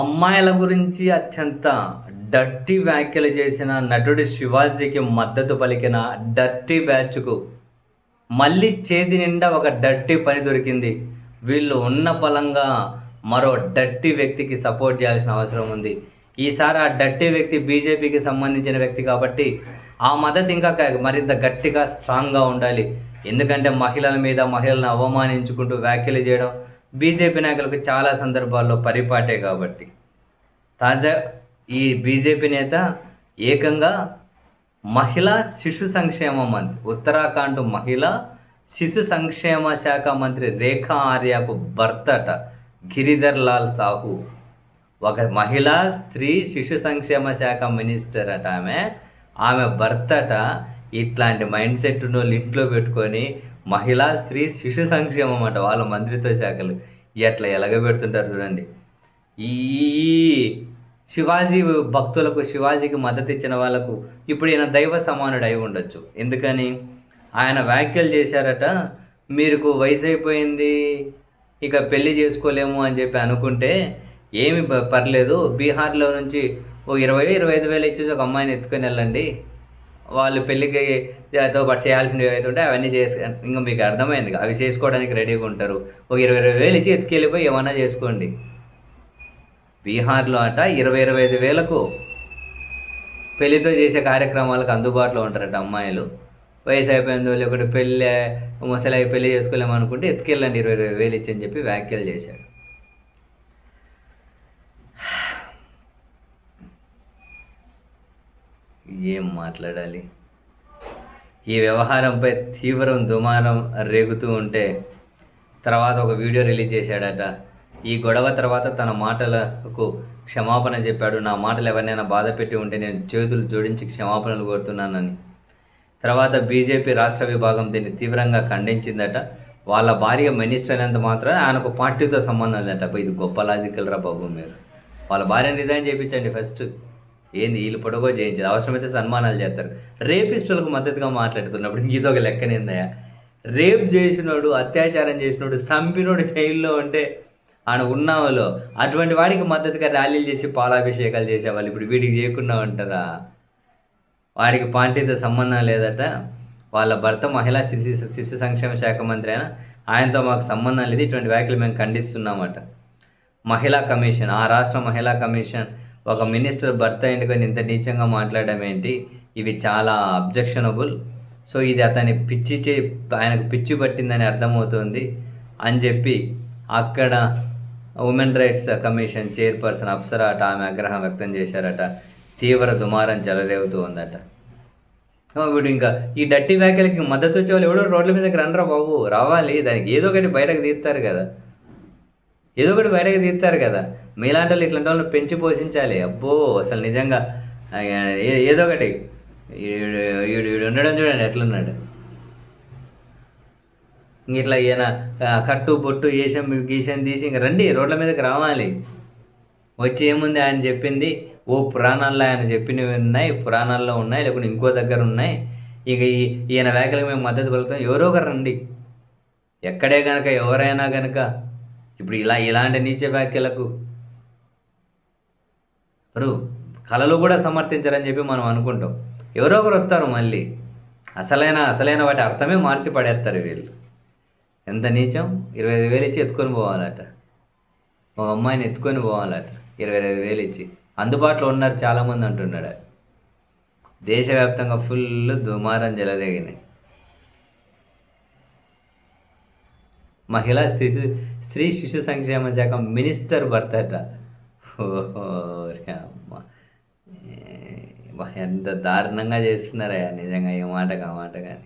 అమ్మాయిల గురించి అత్యంత డర్టీ వ్యాఖ్యలు చేసిన నటుడి శివాజీకి మద్దతు పలికిన డర్టీ బ్యాచ్కు మళ్ళీ చేతి నిండా ఒక డర్టీ పని దొరికింది. వీళ్ళు ఉన్న పలంగా మరో డర్టీ వ్యక్తికి సపోర్ట్ చేయాల్సిన అవసరం ఉంది. ఈసారి ఆ డర్టీ వ్యక్తి బీజేపీకి సంబంధించిన వ్యక్తి కాబట్టి ఆ మద్దతు ఇంకా మరింత గట్టిగా స్ట్రాంగ్గా ఉండాలి. ఎందుకంటే మహిళల మీద మహిళలను అవమానించుకుంటూ వ్యాఖ్యలు చేయడం బీజేపీ నాయకులకు చాలా సందర్భాల్లో పరిపాటే కాబట్టి. తాజా ఈ బీజేపీ నేత ఏకంగా మహిళా శిశు సంక్షేమ మంత్రి ఉత్తరాఖండ్ మహిళా శిశు సంక్షేమ శాఖ మంత్రి రేఖా ఆర్యకు భర్తట గిరిధర్ లాల్ సాహు. ఒక మహిళా స్త్రీ శిశు సంక్షేమ శాఖ మినిస్టర్ అట ఆమె. ఆమె భర్తట ఇట్లాంటి మైండ్ సెట్ వాళ్ళు ఇంట్లో పెట్టుకొని మహిళా స్త్రీ శిశు సంక్షేమం అట వాళ్ళ మంత్రిత్వ శాఖలు. ఎట్లా ఎలగబెడుతుంటారు చూడండి. ఈ శివాజీ భక్తులకు శివాజీకి మద్దతు ఇచ్చిన వాళ్ళకు ఇప్పుడు ఈయన దైవ సమానుడు అయి ఉండొచ్చు. ఎందుకని? ఆయన వ్యాఖ్యలు చేశారట మీకు వయసు అయిపోయింది ఇక పెళ్ళి చేసుకోలేము అని చెప్పి అనుకుంటే ఏమి పర్లేదు. బీహార్లో నుంచి ఓ ఇరవై ఇరవై ఐదు వేలు ఇచ్చేసి ఒక అమ్మాయిని ఎత్తుకొని వెళ్ళండి. వాళ్ళు పెళ్ళికి తోపాటు చేయాల్సినవి అయితే ఉంటే అవన్నీ చేసి ఇంకా మీకు అర్థమైంది అవి చేసుకోవడానికి రెడీగా ఉంటారు. ఒక ఇరవై ఇరవై వేలు ఇచ్చి ఎత్తుకెళ్ళిపోయి ఏమన్నా చేసుకోండి. బీహార్లో అట ఇరవై ఇరవై ఐదు వేలకు పెళ్ళితో చేసే కార్యక్రమాలకు అందుబాటులో ఉంటారట అమ్మాయిలు. వయసు అయిపోయిందో లేకపోతే పెళ్ళి ముసలి పెళ్ళి చేసుకోలేమనుకుంటే ఎత్తుకెళ్ళండి ఇరవై ఇరవై వేలు ఇచ్చని చెప్పి వ్యాఖ్యలు చేశాడు. ఏం మాట్లాడాలి? ఈ వ్యవహారంపై తీవ్రం దుమారం రేగుతూ ఉంటే తర్వాత ఒక వీడియో రిలీజ్ చేశాడట. ఈ గొడవ తర్వాత తన మాటలకు క్షమాపణ చెప్పాడు. నా మాటలు ఎవరినైనా బాధ పెట్టి ఉంటే నేను చేతులు జోడించి క్షమాపణలు కోరుతున్నానని. తర్వాత బీజేపీ రాష్ట్ర విభాగం దీన్ని తీవ్రంగా ఖండించిందట. వాళ్ళ భార్య మినిస్టర్ అనేంత మాత్రం ఆయనకు పార్టీతో సంబంధం లేదట. ఇది గొప్ప లాజికల్ రా బాబు మీరు. వాళ్ళ భార్యను రిజైన్ చేయించండి ఫస్ట్ ఏంది వీళ్ళు పొడగో చేయించదు. అవసరమైతే సన్మానాలు చేస్తారు. రేపిస్టులకు మద్దతుగా మాట్లాడుతున్నప్పుడు ఇదొక లెక్కనేందయ్యా రేప్ చేసినోడు అత్యాచారం చేసినోడు చంపినోడు జైల్లో ఉంటే ఆయన ఉన్నావులో అటువంటి వాడికి మద్దతుగా ర్యాలీలు చేసి పాలాభిషేకాలు చేసేవాళ్ళు ఇప్పుడు వీడికి చేయకుండా ఉంటారా? వాడికి పార్టీతో సంబంధం లేదట. వాళ్ళ భర్త మహిళా శిశు శిశు సంక్షేమ శాఖ మంత్రి అయినా ఆయనతో మాకు సంబంధం లేదు. ఇటువంటి వ్యాఖ్యలు మేము ఖండిస్తున్నామట. మహిళా కమిషన్ ఆ రాష్ట్ర మహిళా కమిషన్ ఒక మినిస్టర్ భర్త ఎన్నుకొని ఇంత నీచంగా మాట్లాడడం ఏంటి? ఇవి చాలా అబ్జెక్షనబుల్ సో ఇది అతని పిచ్చి చే ఆయనకు పిచ్చి పట్టిందని అర్థమవుతుంది అని చెప్పి అక్కడ women rights commission chairperson Apsara అట ఆమె ఆగ్రహం వ్యక్తం చేశారట. తీవ్ర దుమారం చెలరేగుతూ ఉందట ఇప్పుడు వీడు ఇంకా ఈ డట్టి వ్యాఖ్యలకి మద్దతు వచ్చేవాళ్ళు ఎవడో రోడ్ల మీదకి రండ్రా బాబు రావాలి. దానికి ఏదో ఒకటి బయటకు తీస్తారు కదా. ఏదో ఒకటి బయటకు తీస్తారు కదా. మీలాంటి వాళ్ళు ఇట్లాంటి వాళ్ళని పెంచి పోషించాలి. అబ్బో అసలు నిజంగా ఏ- ఏదో ఒకటి. ఈడు ఈడు ఈడు ఉండడం చూడండి ఎట్లున్నాడు. ఇంక ఇట్లా ఈయన కట్టు బొట్టు ఏషం గీసం తీసి ఇంక రండి రోడ్ల మీదకి రావాలి. వచ్చి ఏముంది ఆయన చెప్పింది? ఓ పురాణాల్లో ఆయన చెప్పినవి ఉన్నాయి పురాణాల్లో ఉన్నాయి లేకుంటే ఇంకో దగ్గర ఉన్నాయి. ఇక ఈ ఈయన వ్యాఖ్యలకు మేము మద్దతు పలుకుతాం. ఎవరో ఒకరు రండి. ఎక్కడే కనుక ఎవరైనా కనుక ఇప్పుడు ఇలా ఇలాంటి నీచ వ్యాఖ్యలకు ఎవరు కళలు కూడా సమర్థించారని చెప్పి మనం అనుకుంటాం. ఎవరో ఒకరు వస్తారు మళ్ళీ. అసలైన అసలైన వాటి అర్థమే మార్చి పడేస్తారు వీళ్ళు. ఎంత నీచం? ఇరవై ఐదు వేలు ఇచ్చి ఎత్తుకొని పోవాలట. ఒక అమ్మాయిని ఎత్తుకొని పోవాలట. ఇరవై ఐదు వేలు ఇచ్చి. అందుబాటులో ఉన్నారు చాలామంది అంటున్నాడు. దేశవ్యాప్తంగా ఫుల్ దుమారం జలరేగినాయి మహిళా శిశు స్త్రీ శిశు సంక్షేమ శాఖ మినిస్టర్ భర్తట ఓహో అమ్మ. ఎంత దారుణంగా చేస్తున్నారయ్యా. నిజంగా ఈ మాట కా మాట కానీ.